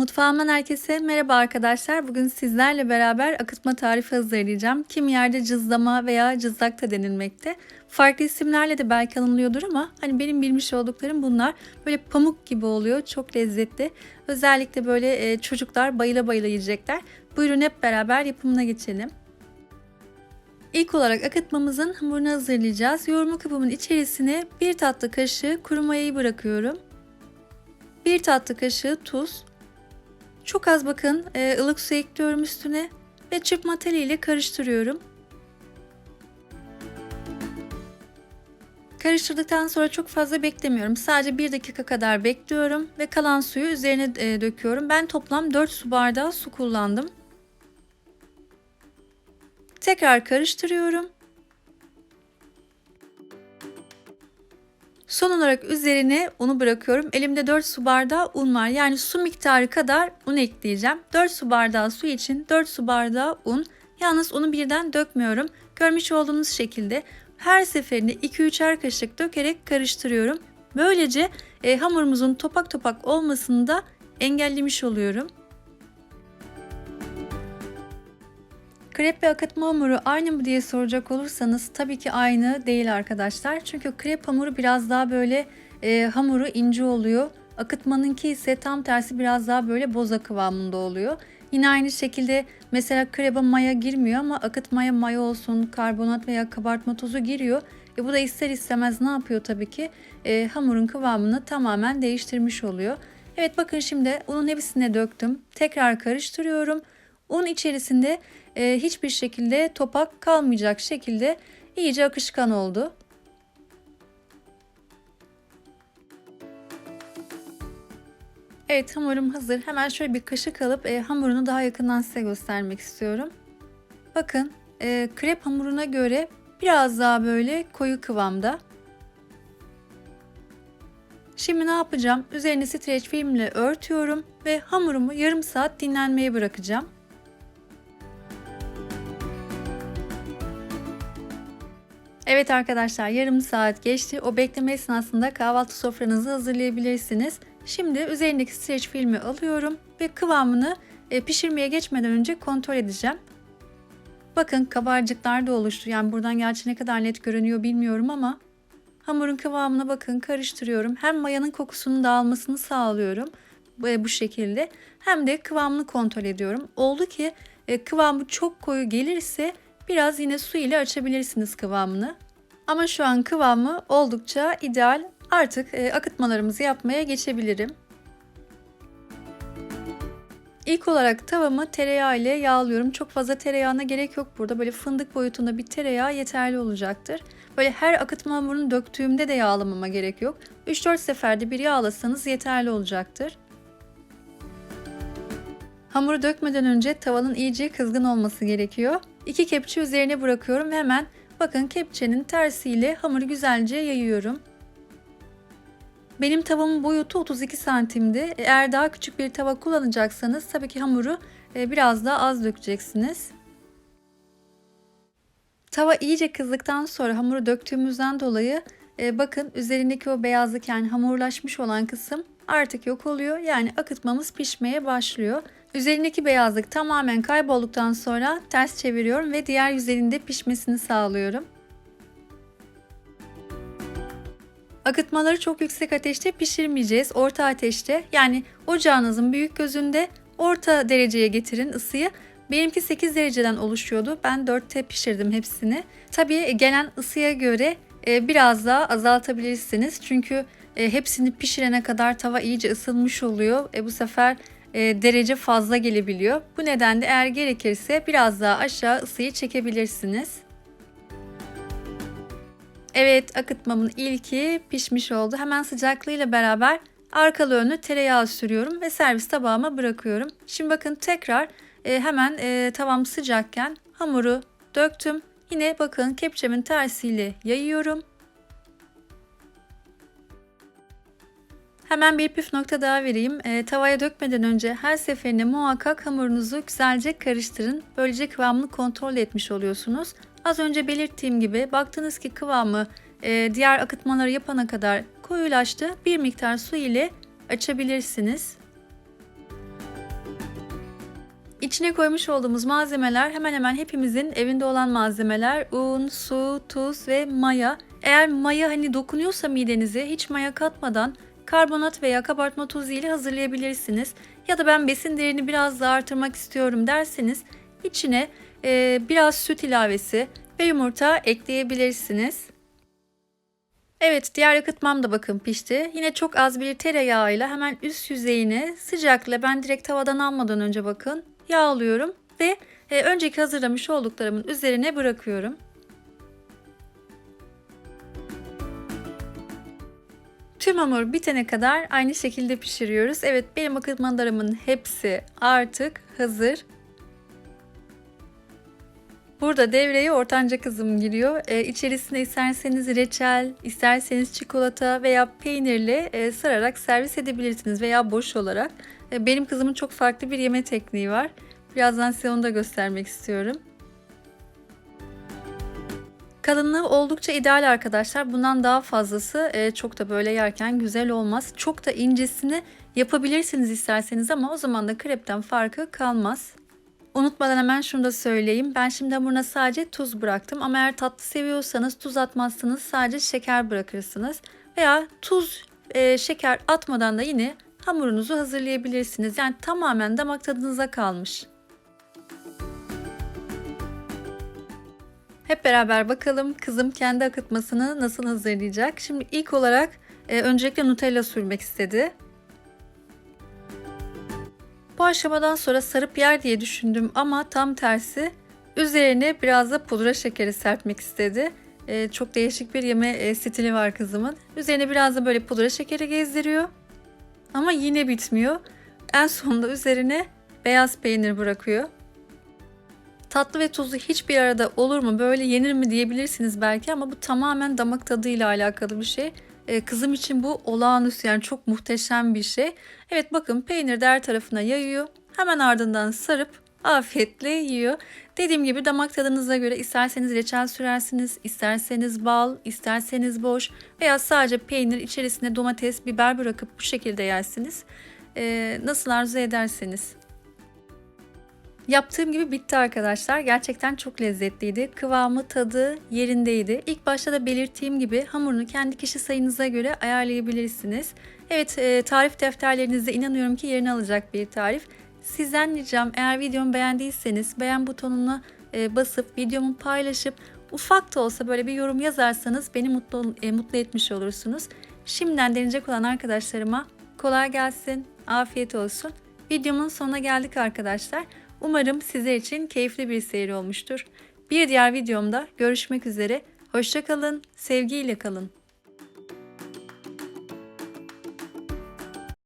Mutfağımdan herkese merhaba arkadaşlar. Bugün sizlerle beraber akıtma tarifi hazırlayacağım. Kim yerde cızlama veya cızlak da denilmekte. Farklı isimlerle de belki anılıyordur ama hani benim bilmiş olduklarım bunlar. Böyle pamuk gibi oluyor. Çok lezzetli. Özellikle böyle e, çocuklar bayıla bayıla yiyecekler. Buyurun hep beraber yapımına geçelim. İlk olarak akıtmamızın hamurunu hazırlayacağız. Yoğurma kabımın içerisine bir tatlı kaşığı kuru mayayı bırakıyorum. Bir tatlı kaşığı tuz, çok az bakın e, ılık su ekliyorum üstüne ve çırpma teliyle karıştırıyorum. Karıştırdıktan sonra çok fazla beklemiyorum. Sadece 1 dakika kadar bekliyorum ve kalan suyu üzerine e, döküyorum. Ben toplam 4 su bardağı su kullandım. Tekrar karıştırıyorum. Son olarak üzerine unu bırakıyorum. Elimde 4 su bardağı un var. Yani su miktarı kadar un ekleyeceğim. 4 su bardağı su için 4 su bardağı un. Yalnız unu birden dökmüyorum. Görmüş olduğunuz şekilde her seferinde 2-3'er kaşık dökerek karıştırıyorum. Böylece e, hamurumuzun topak topak olmasını da engellemiş oluyorum. Krep ve akıtma hamuru aynı mı diye soracak olursanız tabii ki aynı değil arkadaşlar. Çünkü krep hamuru biraz daha böyle e, hamuru ince oluyor. Akıtmanınki ise tam tersi biraz daha böyle boza kıvamında oluyor. Yine aynı şekilde mesela krebe maya girmiyor ama akıtmaya maya olsun, karbonat veya kabartma tozu giriyor. E bu da ister istemez ne yapıyor tabii ki? E, hamurun kıvamını tamamen değiştirmiş oluyor. Evet bakın şimdi unun hepsine döktüm. Tekrar karıştırıyorum. Un içerisinde e, hiçbir şekilde topak kalmayacak şekilde iyice akışkan oldu. Evet hamurum hazır. Hemen şöyle bir kaşık alıp e, hamurunu daha yakından size göstermek istiyorum. Bakın e, krep hamuruna göre biraz daha böyle koyu kıvamda. Şimdi ne yapacağım? Üzerini streç filmle örtüyorum ve hamurumu yarım saat dinlenmeye bırakacağım. Evet arkadaşlar yarım saat geçti. O bekleme esnasında kahvaltı sofranızı hazırlayabilirsiniz. Şimdi üzerindeki streç filmi alıyorum ve kıvamını e, pişirmeye geçmeden önce kontrol edeceğim. Bakın kabarcıklar da oluştu. Yani buradan gerçi ne kadar net görünüyor bilmiyorum ama hamurun kıvamına bakın karıştırıyorum. Hem mayanın kokusunun dağılmasını sağlıyorum bu şekilde hem de kıvamını kontrol ediyorum. Oldu ki e, kıvamı çok koyu gelirse Biraz yine su ile açabilirsiniz kıvamını. Ama şu an kıvamı oldukça ideal. Artık e, akıtmalarımızı yapmaya geçebilirim. İlk olarak tavamı tereyağı ile yağlıyorum. Çok fazla tereyağına gerek yok burada. Böyle fındık boyutunda bir tereyağı yeterli olacaktır. Böyle her akıtma hamurunu döktüğümde de yağlamama gerek yok. 3-4 seferde bir yağlasanız yeterli olacaktır. Hamuru dökmeden önce tavanın iyice kızgın olması gerekiyor. İki kepçe üzerine bırakıyorum ve hemen bakın kepçenin tersiyle hamuru güzelce yayıyorum. Benim tavamın boyutu 32 santimdi. Eğer daha küçük bir tava kullanacaksanız tabii ki hamuru e, biraz daha az dökeceksiniz. Tava iyice kızdıktan sonra hamuru döktüğümüzden dolayı e, bakın üzerindeki o beyazlık yani hamurlaşmış olan kısım artık yok oluyor. Yani akıtmamız pişmeye başlıyor. Üzerindeki beyazlık tamamen kaybolduktan sonra ters çeviriyorum ve diğer yüzeyinde pişmesini sağlıyorum. Akıtmaları çok yüksek ateşte pişirmeyeceğiz. Orta ateşte yani ocağınızın büyük gözünde orta dereceye getirin ısıyı. Benimki 8 dereceden oluşuyordu. Ben 4'te pişirdim hepsini. Tabii gelen ısıya göre e, biraz daha azaltabilirsiniz. Çünkü e, hepsini pişirene kadar tava iyice ısınmış oluyor. E, bu sefer e, derece fazla gelebiliyor. Bu nedenle eğer gerekirse biraz daha aşağı ısıyı çekebilirsiniz. Evet akıtmamın ilki pişmiş oldu. Hemen sıcaklığıyla beraber arkalı önlü tereyağı sürüyorum ve servis tabağıma bırakıyorum. Şimdi bakın tekrar e, hemen e, tavam sıcakken hamuru döktüm. Yine bakın kepçemin tersiyle yayıyorum. Hemen bir püf nokta daha vereyim. E, tavaya dökmeden önce her seferinde muhakkak hamurunuzu güzelce karıştırın. Böylece kıvamını kontrol etmiş oluyorsunuz. Az önce belirttiğim gibi baktınız ki kıvamı e, diğer akıtmaları yapana kadar koyulaştı. Bir miktar su ile açabilirsiniz. İçine koymuş olduğumuz malzemeler hemen hemen hepimizin evinde olan malzemeler. Un, su, tuz ve maya. Eğer maya hani dokunuyorsa midenize hiç maya katmadan karbonat veya kabartma tozu ile hazırlayabilirsiniz. Ya da ben besin değerini biraz daha artırmak istiyorum derseniz içine e, biraz süt ilavesi ve yumurta ekleyebilirsiniz. Evet diğer yakıtmam da bakın pişti. Yine çok az bir tereyağıyla hemen üst yüzeyine sıcakla ben direkt tavadan almadan önce bakın yağlıyorum ve e, önceki hazırlamış olduklarımın üzerine bırakıyorum. Tüm hamur bitene kadar aynı şekilde pişiriyoruz. Evet benim akıtmalarımın hepsi artık hazır. Burada devreye ortanca kızım giriyor. Ee, içerisine isterseniz reçel, isterseniz çikolata veya peynirle e, sararak servis edebilirsiniz veya boş olarak. E, benim kızımın çok farklı bir yeme tekniği var. Birazdan size onu da göstermek istiyorum. Kalınlığı oldukça ideal arkadaşlar. Bundan daha fazlası e, çok da böyle yerken güzel olmaz. Çok da incesini yapabilirsiniz isterseniz ama o zaman da krepten farkı kalmaz. Unutmadan hemen şunu da söyleyeyim. Ben şimdi hamuruna sadece tuz bıraktım ama eğer tatlı seviyorsanız tuz atmazsınız sadece şeker bırakırsınız. Veya tuz, e, şeker atmadan da yine hamurunuzu hazırlayabilirsiniz. Yani tamamen damak tadınıza kalmış. Hep beraber bakalım kızım kendi akıtmasını nasıl hazırlayacak. Şimdi ilk olarak e, öncelikle Nutella sürmek istedi. Bu aşamadan sonra sarıp yer diye düşündüm ama tam tersi üzerine biraz da pudra şekeri serpmek istedi. E, çok değişik bir yeme e, stili var kızımın. Üzerine biraz da böyle pudra şekeri gezdiriyor. Ama yine bitmiyor. En sonunda üzerine beyaz peynir bırakıyor. Tatlı ve tuzlu hiçbir arada olur mu böyle yenir mi diyebilirsiniz belki ama bu tamamen damak tadıyla alakalı bir şey. Ee, kızım için bu olağanüstü yani çok muhteşem bir şey. Evet bakın peynir de her tarafına yayıyor. Hemen ardından sarıp afiyetle yiyor. Dediğim gibi damak tadınıza göre isterseniz reçel sürersiniz, isterseniz bal, isterseniz boş veya sadece peynir içerisine domates, biber bırakıp bu şekilde yersiniz. Ee, nasıl arzu ederseniz. Yaptığım gibi bitti arkadaşlar. Gerçekten çok lezzetliydi. Kıvamı, tadı yerindeydi. İlk başta da belirttiğim gibi hamurunu kendi kişi sayınıza göre ayarlayabilirsiniz. Evet e, tarif defterlerinizde inanıyorum ki yerini alacak bir tarif. Sizden ricam eğer videomu beğendiyseniz beğen butonuna e, basıp videomu paylaşıp ufak da olsa böyle bir yorum yazarsanız beni mutlu, e, mutlu etmiş olursunuz. Şimdiden deneyecek olan arkadaşlarıma kolay gelsin, afiyet olsun. Videomun sonuna geldik arkadaşlar. Umarım sizler için keyifli bir seyir olmuştur. Bir diğer videomda görüşmek üzere. Hoşçakalın, sevgiyle kalın.